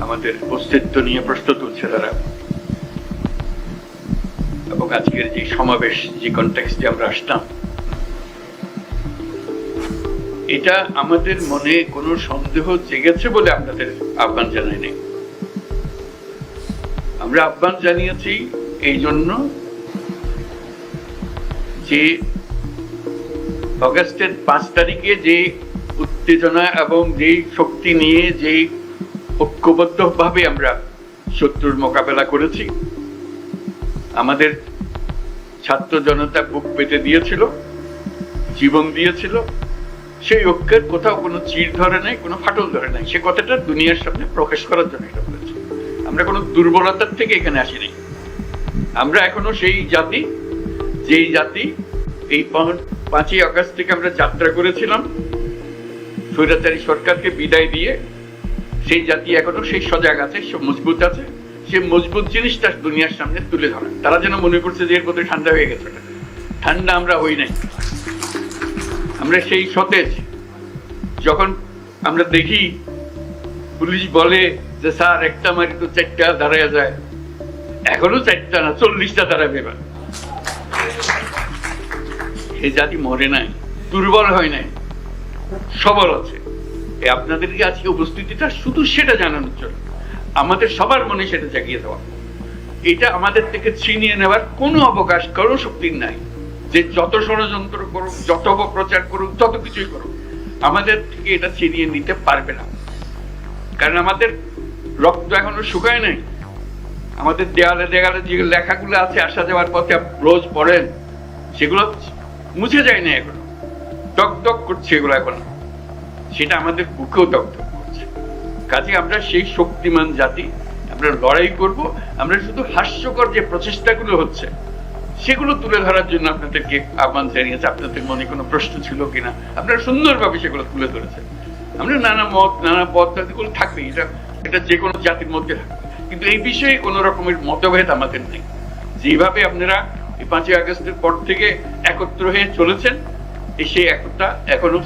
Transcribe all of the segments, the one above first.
আমাদের অস্তিত্ব নিয়ে প্রশ্ন তুলছে তারা। এবং আজকের যে সমাবেশ, যে কনটেক্সটে আমরা আসতাম এটা আমাদের মনে কোনো সন্দেহ জেগেছে বলে আপনাদের আহ্বান জানাই নেই। আমরা আহ্বান জানিয়েছি এই জন্য যে অগাস্টের পাঁচ তারিখে যে উত্তেজনা এবং যেই শক্তি নিয়ে যেই ঐক্যবদ্ধভাবে আমরা শত্রুর মোকাবেলা করেছি। আমাদের ছাত্র জনতা বুক পেতে দিয়েছিল, জীবন দিয়েছিল। সেই ঐক্যের কোথাও কোনো চির ধরে নাই, কোনো ফাটল ধরে নাই। সে কথাটা দুনিয়ার সামনে প্রকাশ করার জন্য এটা বলেছি। আমরা কোনো দুর্বলতার থেকে এখানে আসিনি। আমরা এখনও সেই জাতি, যেই জাতি এই পাঁচই আগস্ট থেকে আমরা যাত্রা করেছিলাম। স্বৈরাচারী সরকারকে বিদায় দিয়ে সেই জাতি এখনও সেই সজাগ আছে সে মজবুত আছে সে মজবুত জিনিসটা দুনিয়ার সামনে তুলে ধরে। তারা যেন মনে করছে যে এর মধ্যে ঠান্ডা হয়ে গেছে ঠান্ডা আমরা হই নাই। আমরা সেই সতেজ। যখন আমরা দেখি পুলিশ বলে যে, স্যার, একটা মারি তো চারটা দাঁড়ায় যায়। এখনও চারটা না, চল্লিশটা দাঁড়াবে এবার। সে জাতি মরে নাই, দুর্বল হয় নাই, সবল আছে। আপনাদেরকে আজকে উপস্থিতিটা শুধু সেটা জানানোর জন্য। আমাদের সবার মনে সেটা জাগিয়ে দেওয়া। এটা আমাদের থেকে ছিনিয়ে নেওয়ার কোনো অবকাশ কারও শক্তির নাই। যে যত ষড়যন্ত্র করুক, যত অপপ্রচার করুক, যত কিছুই করুক, আমাদের থেকে এটা ছিনিয়ে নিতে পারবে না। কারণ আমাদের রক্ত এখনও শুকায় নাই। আমাদের দেয়ালে দেয়ালে যে লেখাগুলো আছে, আসা যাওয়ার পথে রোজ পড়েন, সেগুলো মুছে যায় না এখনও। টক টক করছে এগুলো এখন। সেটা আমাদের বুকেও টক করছে। কাজে আমরা সেই শক্তিমান জাতি, আমরা লড়াই করব, আমরা শুধু হাস্যকর যে প্রচেষ্টাগুলো হচ্ছে, সেগুলো তুলে ধরার জন্য আপনাদেরকে আহ্বান জানিয়েছে। আপনাদের মনে কোনো প্রশ্ন ছিল কিনা? আপনারা সুন্দরভাবে সেগুলো তুলে ধরেছেন। আমরা নানা মত, নানা পথ, এগুলো থাকবে এটা এটা যে কোনো জাতির মধ্যে থাকবে কিন্তু এই বিষয়ে কোনো রকমের মতভেদ আমাদের নেই। যেভাবে আপনারা এই পাঁচই আগস্টের পর থেকে একত্র হয়ে চলেছেন এই সেই একতা এখনও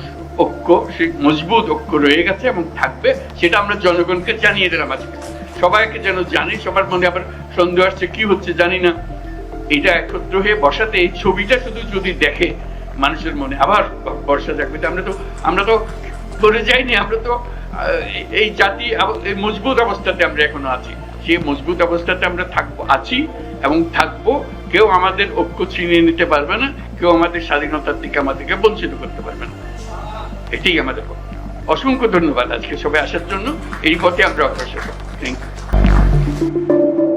ঐক্য সেই মজবুত ঐক্য রয়ে গেছে এবং থাকবে, সেটা আমরা জনগণকে জানিয়ে দিলাম আজকে। সবাইকে যেন জানি, সবার মনে আবার সন্দেহ আসছে, কি হচ্ছে জানি না। এটা একত্র হয়ে বসাতে এই ছবিটা শুধু যদি দেখে মানুষের মনে আবার বর্ষা থাকবে আমরা তো আমরা তো করে যাইনি, আমরা তো এই জাতি এই মজবুত অবস্থাতে আমরা এখনও আছি। সেই মজবুত অবস্থাতে আমরা থাকব, আছি এবং থাকব। কেউ আমাদের ঐক্য ছিনিয়ে নিতে পারবে না, কেউ আমাদের স্বাধীনতার থেকে আমাদেরকে বঞ্চিত করতে পারবে না। এটাই আমাদের অসংখ্য ধন্যবাদ আজকে সবাই আসার জন্য। এই পথে আমরা অগ্রসর থ্যাংক ইউ